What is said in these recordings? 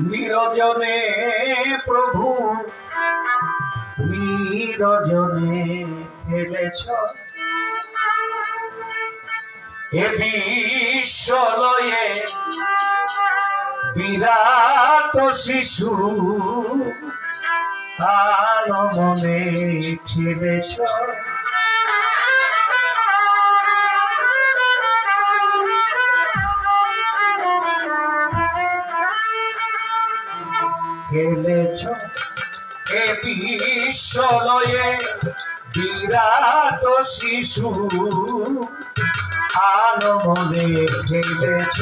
নিরজনে প্রভু নিরজনে খেলেছ। এ বিশ্বলয়ে বিরাট শিশু তার মনে খেলেছ। খেলেছ। এ বিশ্বলয়ে বিরাট শিশু আনমনে মনে খেলেছ।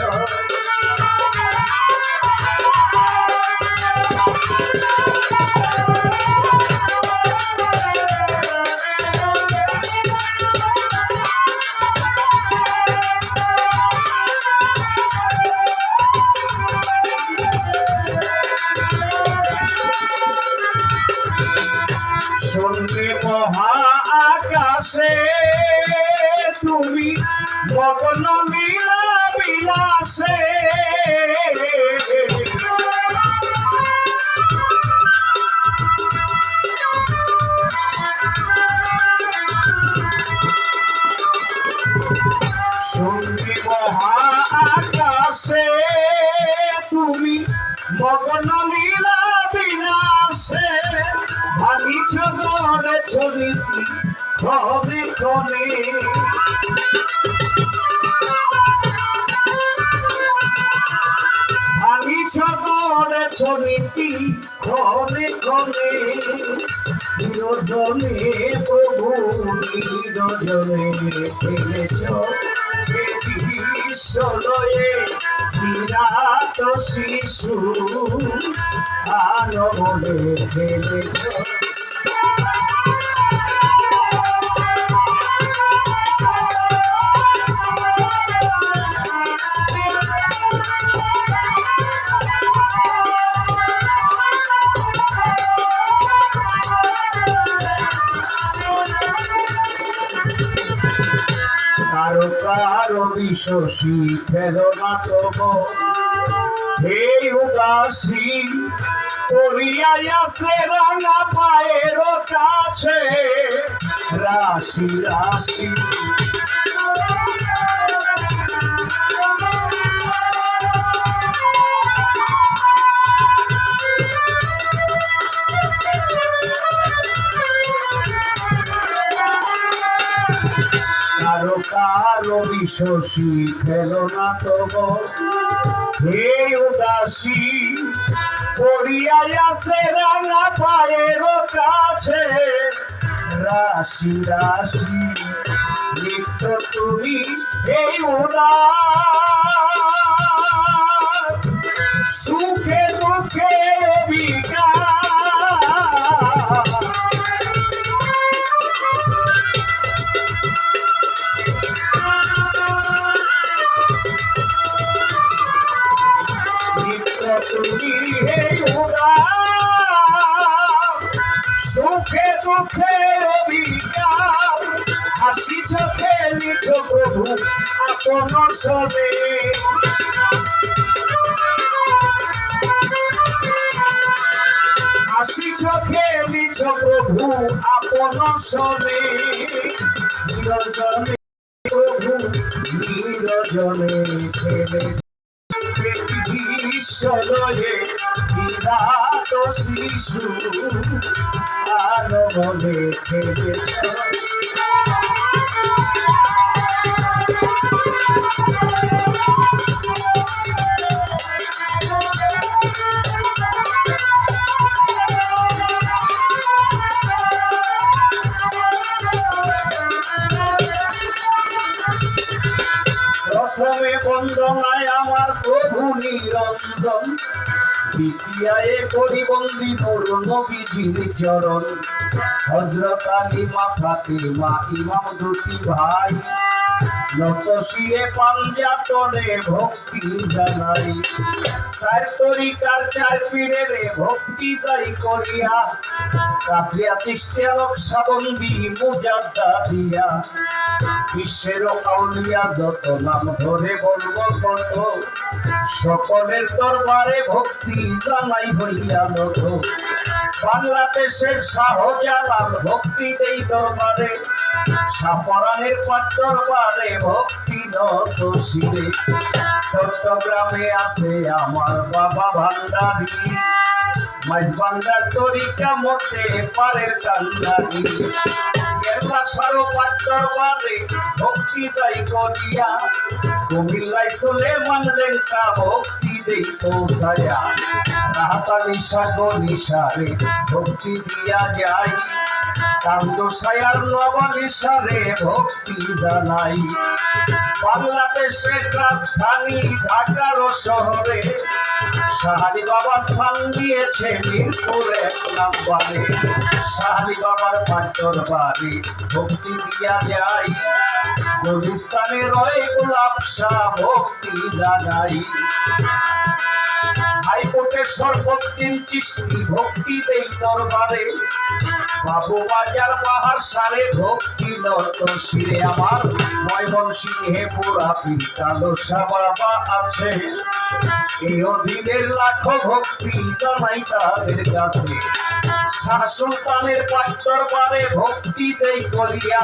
ছবিটি ক্ষণে ক্ষণে ভাবিছ গড়ে ছবিটি ক্ষণে ক্ষণে নিরজনে প্রভু নিরজনে ফেলেছ বিশ্বলয়ে বিরাট শিশু আলো বলে ফেলেছ কারও বিশ্বসী ফেলো না তব। হে উদাসী করিয়াছে রাঙা পায়ের কাছে। রাশি রাশি কারও বিশ্বসী ফেলো না তব। হে উদাসী করিয়াছে রাঙা পায়ের কাছে। রাশি রাশি নিত্য তুমি এই উদাস আপন সবে হাসি চোখে নিজ প্রভু, আপন সবে নিরজনে প্রভু, নিরজনে ফেলে বিশ্বলয়ে বিরাট শিশু বলে খেলেছ নিরঞ্জন দ্বিতীয় পরিবন্দী মোর নবীজির চরণ। হজরত আলী মা ফাতিমা ইমাম দুটি ভাই। নত শিরে ভক্তি জানাই। চার তরিকার চার পীরে রে ভক্তি যাই করিয়া। কাপিয়া বিশ্বের আউলিয়া যত নাম ধরে বলব কত। সকলের দরবারে ভক্তি জানাই হইয়া নত। বাংলাদেশের শাহজালাল ভক্তি দেই দরবারে, সাপরানের পাট দরবারে ভক্তি নত শিরে চট্টগ্রামে আছে আমার বাবা ভান্ডারী, মাইজ বান্দার তরিকা মতে পারের কান্দারি সারো পাট দরবারে ভক্তি যাই করিয়া কুমিল্লাই চলে মানলেন কা ভক্তি দেই পৌঁছায়া রাহাতালি সাগর নিশারে ভক্তি দিয়া যায় কান্ত সায়ার নবনিশারে ভক্তি জানাই। বাংলাদেশের রাজধানী ঢাকার শহরে শাহালি বাবা স্থান দিয়েছে মিরপুর এক নাম্বারে শাহালি বাবার পাঁচর বাড়ি, ভক্তি দিয়া যায় গুলিস্তানে রয়ে গোলাপ শাহ ভক্তি জানাই হাইকোর্টের সর্বদিন চিষ্টি ভক্তি দেই দরবারে। বাবু বাজার পাহাড় সারে ভক্তি নত শিরে পুরা ভক্তি জানাই তাদের কাছে। শাসন পানের পাট দরবারে ভক্তি দেই করিয়া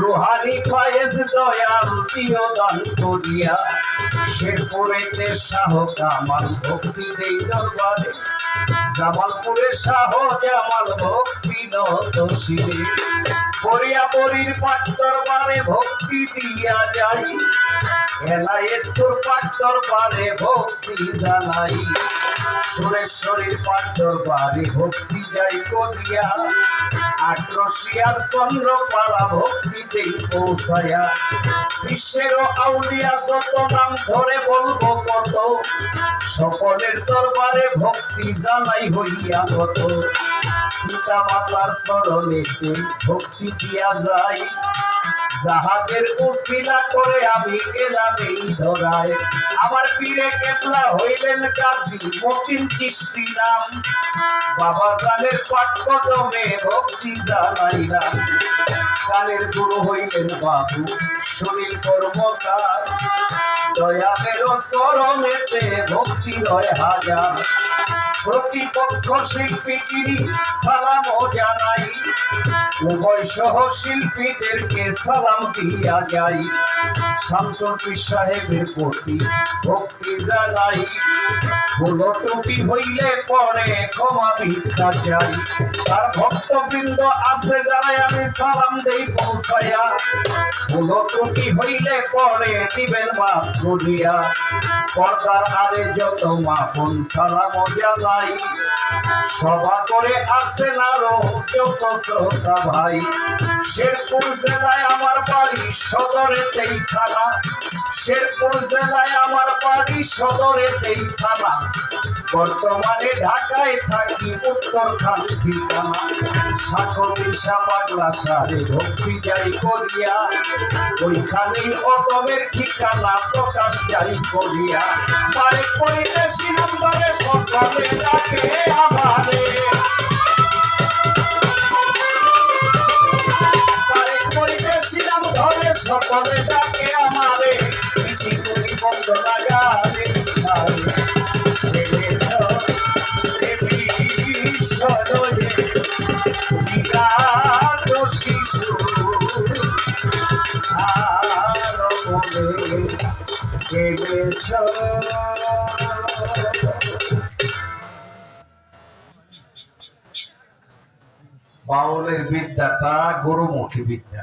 রুহানি ফায়েজ দয়াল প্রিয় দান করিয়া, শেরপুরেতে শাহ কামাল ভক্তি দেই দরবারে। জামালপুরে শাহ জামাল ভক্তি নত শিরে করিয়া পরির পাট দরবারে ভক্তি দিয়া যাই। এলায়ের তোর পাট দরবারে ভক্তি জানাই। সুরেশ্বরীর পাট দরবারে ভক্তি যাই করিয়া, আক্রোশিয়ার চন্দ্র পালা ভক্তিতেই পৌঁছায়া বিশ্বের আউলিয়া যত নাম ধরে বলব কত, সকলের দরবারে ভক্তি জানাই হইয়া কত। পিতা মাতার চরণেতে ভক্তি দিয়া যায় যাহাদের উসিলা করে আমি গেলাম এই ধরায়। আমার পীরে কেবলা হইলেন কাজী মতিন চিস্তি নাম বাবা জানের পাট কদমে ভক্তি জানাইলাম। কালের গুরু হইলেন বাবু সুনীল কর্মকার। দয়ালের চরণেতে ভক্তি রয় হাজার। প্রতিপক্ষ শিল্পীগিরি সালাম জানাই। উভয় সহ শিল্পীদেরকে সালাম দিয়া যাই। সাহেবের প্রতি ভক্তি জানাই হইলে পরে ক্ষমা ভিক্ষা চাই। তার ভক্তবৃন্দ আছে যারাই আমি সালাম দেই পৌঁছায়া হইলে পরে দিবেন মা করিয়া পর্দার আরে যত সালাম জানাই সভা করে আসেন আরও যত ভাই। শেরপুর জেলায় আমার বাড়ি সদরেতেই থানা। শেরপুর জেলায় আমার বাড়ি সদরেতেই থানা। বর্তমানে ঢাকায় থাকি উত্তর খান ঠিকানা। সাগর দিশা পাগলা সারে ভক্তি যাই করিয়া ওইখানে অটমের ঠিকানা প্রকাশ যাই করিয়া। বারে পরিবেশী নম্বরে সকালে ডাকে আমারে। বাউলের বিদ্যাটা গরুমুখী বিদ্যা।